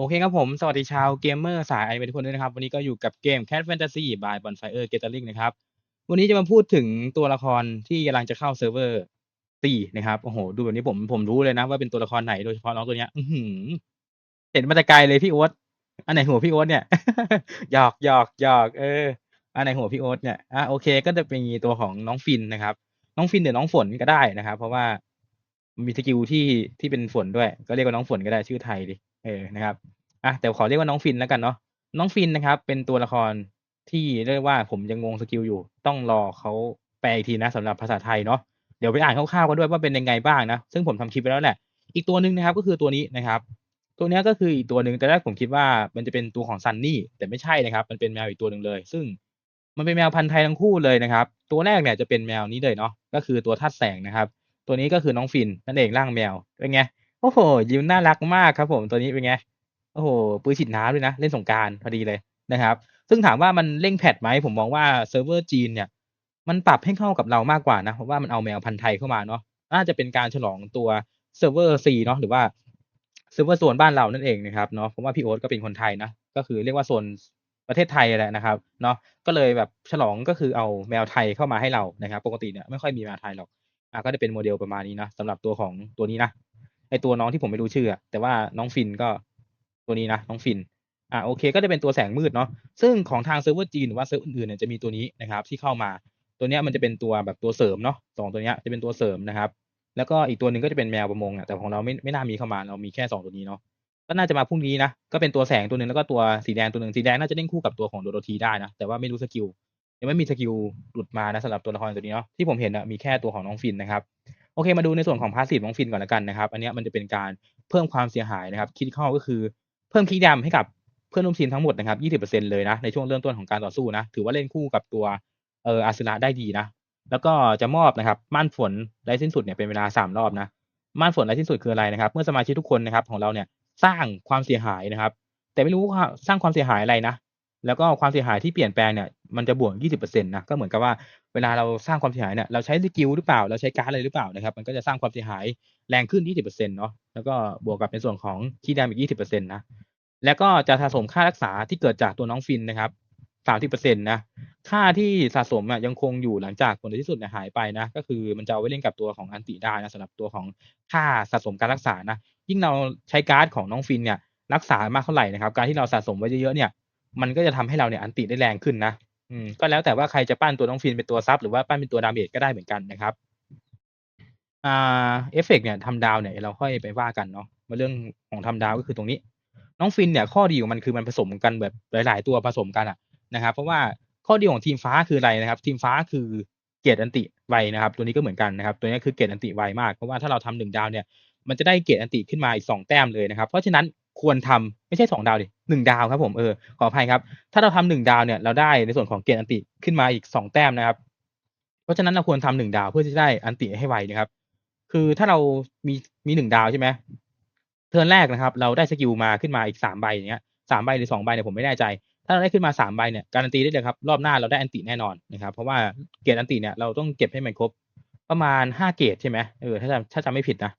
โอเคครับผม สวัสดีชาวเกมเมอร์สายไอเทุกคนด้วยนะครับ วันนี้ก็อยู่กับเกม Cat Fantasy by Bonfire Gathering นะครับ วันนี้จะมาพูดถึงตัวละครที่กำลังจะเข้าเซิร์ฟเวอร์ตีนะครับ โอ้โห ดูแบบนี้ผมผมรู้เลยนะว่าเป็นตัวละครไหนโดยเฉพาะน้องตัวเนี้ยเห็นมาแต่ไกลเลยพี่โอ๊ตอันไหนหัวพี่โอ๊ตเนี่ยหยอกหยอกหยอกเออ อันไหนหัวพี่โอ๊ตเนี่ยอะโอเค ก็จะเป็นตัวของน้องฟินนะครับ น้องฟินหรือน้องฝนก็ได้นะครับ เพราะว่ามีสกิลที่ที่เป็นฝนด้วย ก็เรียกว่าน้องฝนก็ได้ชื่อไทยดิ เออนะครับอะแต่ขอเรียกว่าน้องฟินแล้วกันเนาะน้องฟินนะครับ เป็นตัวละครที่เรียกว่าผมยังงงสกิลอยู่ ต้องรอเขาแปลอีกทีนะสำหรับภาษาไทยเนาะเดี๋ยวไปอ่านคร่าวๆกันด้วยว่าเป็นยังไงบ้างนะ ซึ่งผมทำคลิปไปแล้วแหละ อีกตัวหนึ่งนะครับก็คือตัวนี้นะครับ ตัวนี้ก็คืออีกตัวหนึ่งแต่แรกผมคิดว่ามันจะเป็นตัวของซันนี่แต่ไม่ใช่นะครับ มันเป็นแมวอีกตัวหนึ่งเลย ซึ่งมันเป็นแมวพันธุ์ไทยทั้งคู่เลยนะครับ ตัวแรกเนี่ยจะเป็นแมวนี้เลยเนาะก็คือตัวทัดแสงนะครับ ตัวนี้ก็คือน้องฟินนั่นเองร่างแมวเป็นไง โอ้โห ยิ้มน่ารักมากครับผมตัวนี้เป็นไง โอ้โห ปืนฉีดน้ำด้วยนะ เล่นสงการพอดีเลยนะครับ ซึ่งถามว่ามันเร่งแพทไหมผมมองว่าเซิร์ฟเวอร์จีนเนี่ย มันปรับให้เข้ากับเรามากกว่านะ เพราะว่ามันเอาแมวพันธุ์ไทยเข้ามาเนาะน่าจะเป็นการฉลองตัวเซิร์ฟเวอร์ซีเนาะหรือว่าเซิร์ฟเวอร์โซนบ้านเรานั่นเองนะครับเนาะเพราะว่าพี่โอ๊ตก็เป็นคนไทยนะก็คือเรียกว่าโซนประเทศไทยแหละนะครับเนาะก็เลยแบบฉลองก็คือเอาแมวไทยเข้ามาให้เรานะครับ ปกติเนี่ยไม่ค่อยมีแมวไทยหรอกอะก็จะเป็นโมเดลประมาณนี้นะสำหรับตัวของตัวนี้นะ ไอตัวน้องที่ผมไม่รู้ชื่อ แต่ว่าน้องฟินก็ตัวนี้นะน้องฟินอ่าโอเค ก็จะเป็นตัวแสงมืดเนาะซึ่งของทางเซิร์ฟเวอร์จีนหรือว่าเซิร์ฟอื่นๆเนี่ยจะมีตัวนี้นะครับที่เข้ามาตัวเนี้ยมันจะเป็นตัวแบบตัวเสริมเนาะสองตัวเนี้ยจะเป็นตัวเสริมนะครับ แล้วก็อีกตัวหนึ่งก็จะเป็นแมวประมงอะแต่ของเราไม่ไม่น่ามีเข้ามาเรามีแค่สองตัวนี้เนาะก็น่าจะมาพรุ่งนี้นะก็เป็นตัวแสงตัวหนึ่งแล้วก็ตัวสีแดงตัวหนึ่งสีแดงน่าจะเล่นคู่กับตัวของโดโรธีได้นะแต่ว่าไม่รู้สกิลยังไม่มีสกิลหลุดมานะสำหรับตัวละครตัวนี้เนาะที่ผมเห็นอะมีแค่ตัวของน้องฟินนะครับ โอเคมาดูในส่วนของพาสซีฟน้องฟินก่อนละกันนะครับ อันนี้มันจะเป็นการเพิ่มความเสียหายนะครับคิดเข้าก็คือเพิ่มคีดดมให้กับเพื่อนร่วมทีมทั้งหมดนะครับ 20%เลยนะในช่วงเริ่มต้นของการต่อสู้นะถือว่าเล่นคู่กับตัวเอออาร์เซนอลได้ดีนะ แล้วก็จะมอบนะครับม่านฝนได้สิ้นสุดเนี่ยเป็นเวลา 3 รอบนะม่านฝนได้สิ้นสุดคืออะไรนะครับ เมื่อสมาชิกทุกคนนะครับของเราเนี่ยสร้างความเสียหายนะครับ แต่ไม่รู้ว่าสร้างความเสียหายอะไรนะ แล้วก็ความเสียหายที่เปลี่ยนแปลงเนี่ยมันจะบวก 20%นะก็เหมือนกับว่าเวลาเราสร้างความเสียหายเนี่ยเราใช้สกิลหรือเปล่าเราใช้การ์ดอะไรหรือเปล่านะครับ มันก็จะสร้างความเสียหายแรงขึ้น 20%เนาะแล้วก็บวกกับในส่วนของคีย์แดมอีก 20%นะแล้วก็จะสะสมค่ารักษาที่เกิดจากตัวน้องฟินนะครับสามสิบเปอร์เซ็นต์นะค่าที่สะสมอะยังคงอยู่หลังจากผลที่สุดเนี่ยหายไปนะ ก็คือมันจะเอาไว้เล่นกับตัวของอันติได้นะสำหรับตัวของค่าสะสมการรักษานะ ยิ่งเราใช้การ์ดของน้องฟินเนี่ยรักษามากเท่าไหร่นะครับ การที่เราสะสมไว้เยอะๆเนี่ย มันก็จะทำให้เราเนี่ยอันติได้แรงขึ้นนะอืมก็แล้วแต่ว่าใครจะปั้นตัวน้องฟินเป็นตัวซับหรือว่าปั้นเป็นตัวดาเมจก็ได้เหมือนกันนะครับอ่าเอฟเฟกเนี่ยทำดาวเนี่ยเราค่อยไปว่ากันเนาะมาเรื่องของทำดาวก็คือตรงนี้ น้องฟินเนี่ยข้อดีของมันคือมันผสมกันแบบหลาย ๆ ตัวผสมกันอะนะครับ เพราะว่าข้อดีของทีมฟ้าคืออะไรนะครับ ทีมฟ้าคือเกรดอันติไวนะครับ ตัวนี้ก็เหมือนกันนะครับ ตัวนี้คือเกรดอันติไวมากเพราะว่าถ้าเราทำหนึ่งดาวเนี่ยมันจะได้เกรดอันติขึ้นมาอีกสองแต้มเลยนะครับ เพราะฉะนั้น ควรทำไม่ใช่สองดาวดิหนึ่งดาวครับผมเออขออภัยครับ ถ้าเราทำหนึ่งดาวเนี่ยเราได้ในส่วนของเกรดอันติขึ้นมาอีกสองแต้มนะครับ เพราะฉะนั้นเราควรทำหนึ่งดาวเพื่อที่จะได้อันติให้ไวนะครับ คือถ้าเรามีมีหนึ่งดาวใช่ไหมเทิร์นแรกนะครับ เราได้สกิลมาขึ้นมาอีกสามใบอย่างเงี้ยสามใบหรือสองใบเนี่ยผมไม่แน่ใจ ถ้าเราได้ขึ้นมาสามใบเนี่ยการันตีได้เลยครับรอบหน้าเราได้อันติแน่นอนนะครับ เพราะว่าเกรดอันติเนี่ยเราต้องเก็บให้มันครบประมาณห้าเกรดใช่ไหมเออถ้าจำถ้าจำไม่ผิดนะ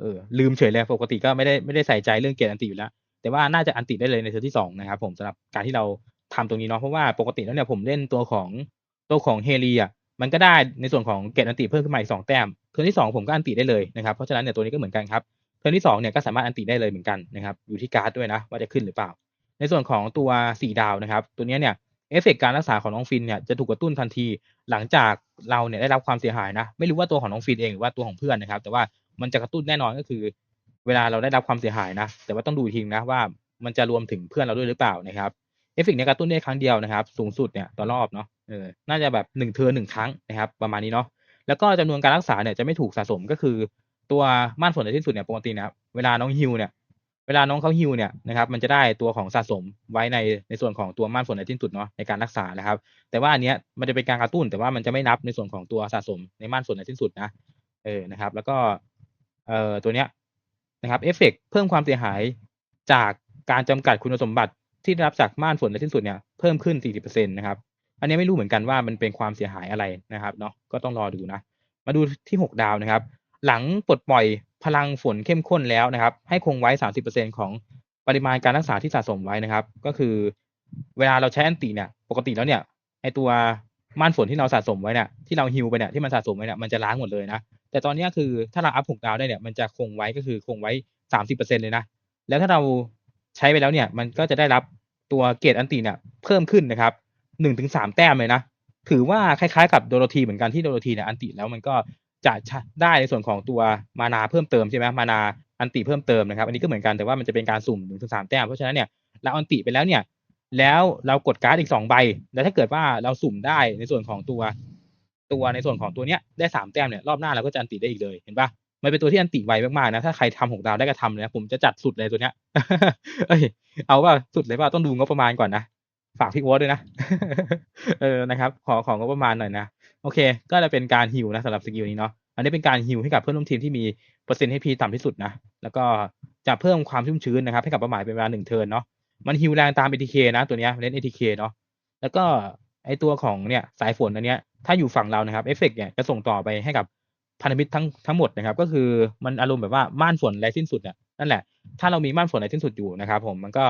เออลืมเฉยเลยปกติก็ไม่ได้ไม่ได้ใส่ใจเรื่องเกรดอันติอยู่แล้ว แต่ว่าน่าจะอันติได้เลยในเทอร์นที่สองนะครับผมสำหรับการที่เราทำตรงนี้เนาะเพราะว่าปกติแล้วเนี่ยผมเล่นตัวของตัวของเฮลีอะมันก็ได้ในส่วนของเกรดอันติเพิ่มขึ้นมาอีกสองแต้มเทิร์นที่สองผมก็อันติได้เลยนะครับเพราะฉะนั้นเนี่ยตัวนี้ก็เหมือนกันครับเทิร์นที่สองเนี่ยก็สามารถอันติได้เลยเหมือนกันนะครับอยู่ที่การ์ดด้วยนะว่าจะขึ้นหรือเปล่า ในส่วนของตัวสี่ดาวนะครับตัวนี้เนี่ยเอฟเฟกการรักษาของน้องฟินเนี่ยจะถูกกระตุ้นทันที หลังจากเราเนี่ยได้รับความเสียหายนะ ไม่รู้ว่าตัวของน้องฟินเองหรือว่าตัวของเพื่อนนะครับ แต่ว่า มันจะกระตุ้นแน่นอนก็คือ เวลาเราได้รับความเสียหายนะ แต่ว่าต้องดูทีนะว่ามันจะรวมถึงเพื่อนเราด้วยหรือเปล่านะครับเอฟเฟกต์เนี่ยกระตุ้นได้ครั้งเดียวนะครับ สูงสุดเนี่ยต่อรอบเนาะเออน่าจะแบบหนึ่งเทอร์หนึ่งครั้งนะครับ ประมาณนี้เนาะแล้วก็จำนวนการรักษาเนี่ยจะไม่ถูกสะสมก็คือ ตัวม่านฝนในที่สุดเนี่ยปกตินะครับเวลาน้องฮิวเนี่ยเวลาน้องเขาฮิวเนี่ยนะครับมันจะได้ตัวของสะสมไว้ในในส่วนของตัวม่านฝนในที่สุดเนาะในการรักษานะครับ แต่ว่าอันเนี้ยมันจะเป็นการกระตุ้นแต่ว่ามันจะไม่นับในส่วนของตัวสะสมในม่านฝนในที่สุดนะเออนะครับ แล้วก็ เอ่อตัวเนี้ยนะครับเอฟเฟกเพิ่มความเสียหายจากการจำกัดคุณสมบัติที่ได้รับจากม่านฝนในที่สุดเนี่ยเพิ่มขึ้น 40%นะครับ อันนี้ไม่รู้เหมือนกันว่ามันเป็นความเสียหายอะไรนะครับเนาะก็ต้องรอดูนะ มาดูที่ 6 ดาวนะครับ หลังปลดปล่อยพลังฝนเข้มข้นแล้วนะครับ ให้คงไว้ 30%ของปริมาณการรักษาที่สะสมไว้นะครับ ก็คือเวลาเราใช้อันติเนี่ยปกติแล้วเนี่ยไอตัวม่านฝนที่เราสะสมไว้เนี่ยที่เราฮิวไปเนี่ยที่มันสะสมไว้เนี่ยมันจะล้างหมดเลยนะ แต่ตอนนี้คือถ้าเราอัพหกดาวได้เนี่ยมันจะคงไว้ก็คือคงไว้สามสิบเปอร์เซ็นเลยนะ แล้วถ้าเราใช้ไปแล้วเนี่ยมันก็จะได้รับตัวเกรดอันติเนี่ยเพิ่มขึ้นนะครับหนึ่งถึงสามแต้มเลยนะ ถือว่าคล้ายๆกับโดโรธีเหมือนกันที่โดโรธีเนี่ยอันติแล้วมันก็จะได้ในส่วนของตัวมานาเพิ่มเติมใช่ไหมมานาอันติเพิ่มเติมนะครับ อันนี้ก็เหมือนกันแต่ว่ามันจะเป็นการสุ่มหนึ่งถึงสามแต้มเพราะฉะนั้นเนี่ยเราอันติไปแล้วเนี่ยแล้วเรากดการ์ดอีกสองใบ แล้วถ้าเกิดว่าเราสุ่มได้ในส่วนของตัว ตัวในส่วนของตัวเนี้ยได้สามแต้มเนี่ยรอบหน้าเราก็จะอันติได้อีกเลยเห็นปะมันเป็นตัวที่อันติไวมากๆนะถ้าใครทำหกดาวได้ก็ทำเลยนะผมจะจัดสุดเลยตัวเนี้ยเอ้ยเอาว่าสุดเลยว่าต้องดูงบประมาณก่อนนะฝากพี่โอ๊ตด้วยนะ เออ นะครับ ขอของงบประมาณหน่อยนะ โอเค ก็จะเป็นการฮิวนะสำหรับสกิลนี้เนาะ อันนี้เป็นการฮิวให้กับเพื่อนร่วมทีมที่มีเปอร์เซ็นต์ให้พีต่ำที่สุดนะ แล้วก็จะเพิ่มความชุ่มชื้นนะครับให้กับเป้าหมายเป็นเวลาหนึ่งเทิร์นเนาะ มันฮิวแรงตาม ATK นะ ตัวเนี้ยเล่น ATK เนาะ แล้วก็ไอตัวของเนี่ยสายฝนอันเนี้ย ถ้าอยู่ฝั่งเรานะครับเอฟเฟกเนี่ยจะส่งต่อไปให้กับพันธมิตรทั้งทั้งหมดนะครับ ก็คือมันอารมณ์แบบว่าม่านฝนไรสิ้นสุดอะนั่นแหละถ้าเรามีม่านฝนไรสิ้นสุดอยู่นะครับ ผมมันก็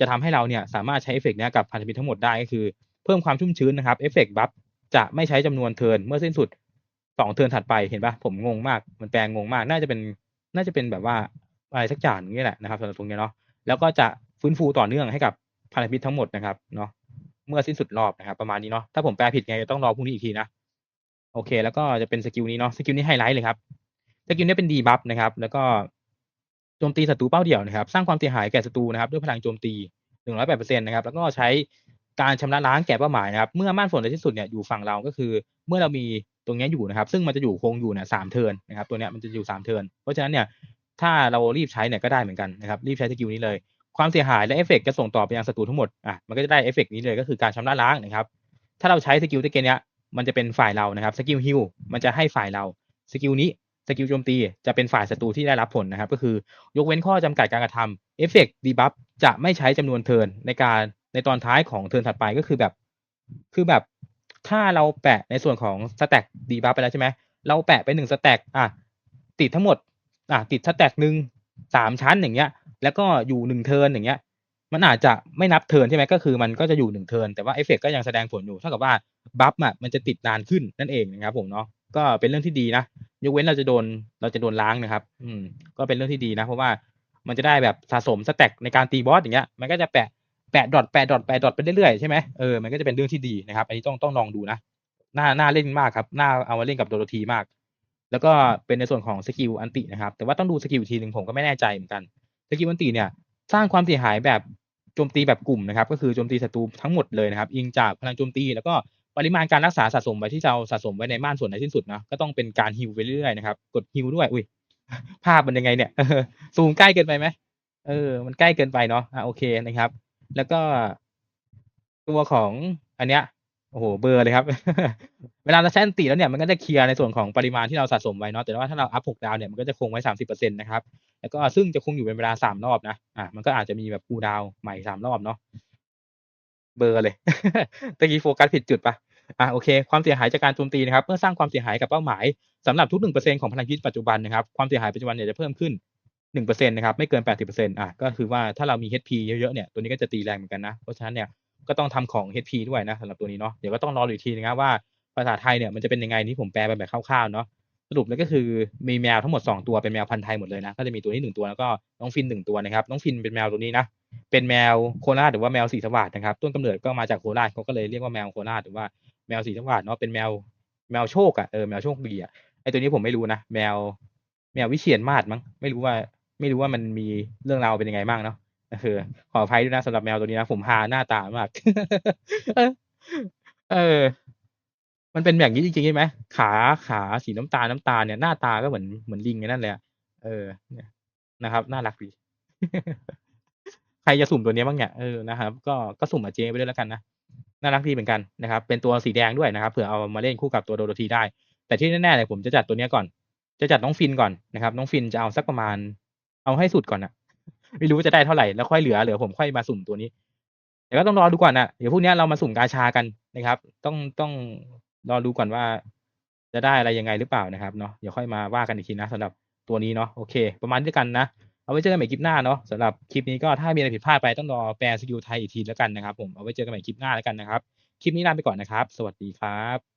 จะทำให้เราเนี่ยสามารถใช้เอฟเฟกต์เนี้ยกับพันธมิตรทั้งหมดได้ก็คือ เพิ่มความชุ่มชื้นนะครับเอฟเฟกต์บัฟจะไม่ใช้จำนวนเทิร์นเมื่อสิ้นสุดสองเทิร์นถัดไปเห็นปะผมงงมากมันแปลงงงมาก น่าจะเป็นน่าจะเป็นแบบว่าอะไรสักอย่างนี่แหละนะครับสำหรับตรงนี้เนาะแล้วก็จะฟื้นฟูต่อเนื่องให้กับพันธมิตรทั้งหมดนะครับเนาะ เมื่อสิ้นสุดรอบนะครับประมาณนี้เนาะถ้าผมแปลผิดไงต้องรอพรุ่งนี้อีกทีนะโอเค แล้วก็จะเป็นสกิลนี้เนาะสกิลนี้ไฮไลท์เลยครับสกิลนี้เป็นดีบัฟนะครับ แล้วก็โจมตีศัตรูเป้าเดี่ยวนะครับ สร้างความเสียหายแก่ศัตรูนะครับ ด้วยพลังโจมตี 108%นะครับ แล้วก็ใช้การชำระล้างแก่เป้าหมายนะครับ เมื่อม่านฝนในที่สุดเนี่ยอยู่ฝั่งเราก็คือ เมื่อเรามีตรงนี้อยู่นะครับ ซึ่งมันจะอยู่คงอยู่เนี่ยสามเทินนะครับ ตัวเนี้ยมันจะอยู่สามเทินเพราะฉะนั้นเนี่ย ถ้าเรารีบใช้เนี่ยก็ได้เหมือนกันนะครับ รีบใช้สกิลนี้เลย ความเสียหายและเอฟเฟกต์จะส่งต่อไปยังศัตรูทั้งหมด อะ มันก็จะได้เอฟเฟกต์นี้เลยก็คือการชำระล้างนะครับ ถ้าเราใช้สกิลตะเกียเนี้ยมันจะเป็นฝ่ายเรานะครับ สกิลฮิลมันจะให้ฝ่ายเรา สกิลนี้ สกิลโจมตีจะเป็นฝ่ายศัตรูที่ได้รับผลนะครับ ก็คือยกเว้นข้อจำกัดการกระทำเอฟเฟกต์ดีบัฟจะไม่ใช้จำนวนเทิร์นในการในตอนท้ายของเทิร์นถัดไปก็คือแบบ คือแบบ ถ้าเราแปะในส่วนของสแต็กดีบัฟไปแล้วใช่ไหม เราแปะไปหนึ่งสแต็กอะ ติดทั้งหมด อะ ติดสแต็กหนึ่งสามชั้นอย่างเงี้ย แล้วก็อยู่หนึ่งเทิร์นอย่างเงี้ย มันอาจจะไม่นับเทิร์นใช่ไหมก็คือมันก็จะอยู่หนึ่งเทิร์นแต่ว่าเอฟเฟกก็ยังแสดงผลอยู่เท่ากับว่าบัฟอะมันจะติดนานขึ้นนั่นเองนะครับผมเนาะก็เป็นเรื่องที่ดีนะยกเว้นเราจะโดนเราจะโดนล้างนะครับ อืม ก็เป็นเรื่องที่ดีนะ เพราะว่ามันจะได้แบบสะสมสแต็กในการตีบอสอย่างเงี้ย มันก็จะแปะแปะดอทแปะดอทแปะดอทไปเรื่อยๆใช่ไหมเออมันก็จะเป็นเรื่องที่ดีนะครับอันนี้ต้องต้องลองดูนะน่าน่าเล่นมากครับน่าเอามาเล่นกับโดโรธีมาก แล้วก็เป็นในส่วนของสกิลอันตินะครับ แต่ว่าต้องดูสกิลทีหนึ่งผมก็ไม่แน่ใจเหมือนกัน สกิลอันติเนี่ย สร้างความเสียหายแบบโจมตีแบบกลุ่มนะครับ ก็คือโจมตีศัตรูทั้งหมดเลยนะครับอิงจากพลังโจมตี แล้วก็ปริมาณการรักษาสะสมไว้ที่เราสะสมไว้ในม่านส่วนในที่สุดนะก็ต้องเป็นการฮิวไปเรื่อยๆนะครับ กดฮิวด้วยอุ้ยภาพมันยังไงเนี่ยซูมใกล้เกินไปไหมเออ มันใกล้เกินไปเนาะอะโอเคนะครับ แล้วก็ตัวของอันเนี้ย โอ้โหเบอร์เลยครับ เวลาเราใช้อันติแล้วเนี่ยมันก็จะเคลียร์ในส่วนของปริมาณที่เราสะสมไว้เนาะแต่ว่าถ้าเราอัพหกดาวเนี่ยมันก็จะคงไว้สามสิบเปอร์เซ็นต์นะครับแล้วก็ซึ่งจะคงอยู่เป็นเวลาสามรอบนะอะมันก็อาจจะมีแบบคูดาวใหม่สามรอบเนาะเบอร์เลยตะกี้โฟกัสผิดจุดปะอะโอเค ความเสียหายจากการโจมตีนะครับเมื่อสร้างความเสียหายกับเป้าหมายสำหรับทุกหนึ่งเปอร์เซ็นของพลังชีวิตปัจจุบันนะครับความเสียหายปัจจุบันเนี่ยจะเพิ่มขึ้นหนึ่งเปอร์เซ็นนะครับไม่เกินแปดสิบเปอร์เซ็นอะก็คือว่าถ้าเรามี HP เยอะๆเนี่ยตัวนี้ก็จะตีแรงเหมือนกันนะเพราะฉะนั้นเนี่ย ก็ต้องทำของ HP ด้วยนะสำหรับตัวนี้เนาะเดี๋ยวก็ต้องรออีกทีนะครับว่าภาษาไทยเนี่ยมันจะเป็นยังไงนี่ผมแปลไปแบบคร่าวๆเนาะสรุปแล้วก็คือมีแมวทั้งหมด 2 ตัวเป็นแมวพันธุ์ไทยหมดเลยนะก็จะมีตัวนี้ 1 ตัวแล้วก็น้องฟิน 1 ตัวนะครับน้องฟินเป็นแมวตัวนี้นะเป็นแมวโคราชหรือว่าแมวสีสวัสดนะครับต้นกำเนิดก็มาจากโคราชเขาก็เลยเรียกว่าแมวโคราชหรือว่าแมวสีสวัสดเนาะเป็นแมวแมวโชคอะ่ะเออแมวโชคดีอะ่ะไอตัวนี้ผมไม่รู้นะแมวแมววิเชียนมาศมั้งไม่รู้ว่าไม่รู้ว่ามันมีเรื่องราวเป็นยังไงบ้างเนาะ เออขออภัยด้วยนะสำหรับแมวตัวนี้นะผมฮาหน้าตามากเออ มันเป็นแบบนี้จริงๆใช่ไหมขาขาสีน้ำตาลน้ำตาลเนี่ยหน้าตาก็เหมือนเหมือนลิงไงนั่นแหละเออเนี่ยนะครับ น่ารักดีใครจะสุ่มตัวนี้บ้างเนี่ยเออนะครับ ก็ก็สุ่มอาเจไปด้วยแล้วกันนะน่ารักดีเหมือนกันนะครับ เป็นตัวสีแดงด้วยนะครับเผื่อเอามาเล่นคู่กับตัวโดโรธีได้ แต่ที่แน่ๆเลยผมจะจัดตัวนี้ก่อน จะจัดน้องฟินก่อนนะครับ น้องฟินจะเอาสักประมาณ เอาให้สุดก่อนนะ ไม่รู้จะได้เท่าไหร่แล้วค่อยเหลือเหลือผมค่อยมาสุ่มตัวนี้ แต่ก็ต้องรอดูก่อนนะเดี๋ยวพรุ่งนี้เรามาสุ่มกาชากันนะครับ ต้องต้องรอดูก่อนว่า จะได้อะไรยังไงหรือเปล่านะครับเนาะเดี๋ยวค่อยมาว่ากันอีกทีนะสำหรับตัวนี้เนาะโอเค ประมาณนี้กันนะเอาไว้เจอกันใหม่คลิปหน้าเนาะสำหรับคลิปนี้ก็ถ้ามีอะไรผิดพลาดไปต้องรอแปลสกิลไทยอีกทีแล้วกันนะครับ ผมเอาไว้เจอกันใหม่คลิปหน้าแล้วกันนะครับ คลิปนี้ลาไปก่อนนะครับ สวัสดีครับ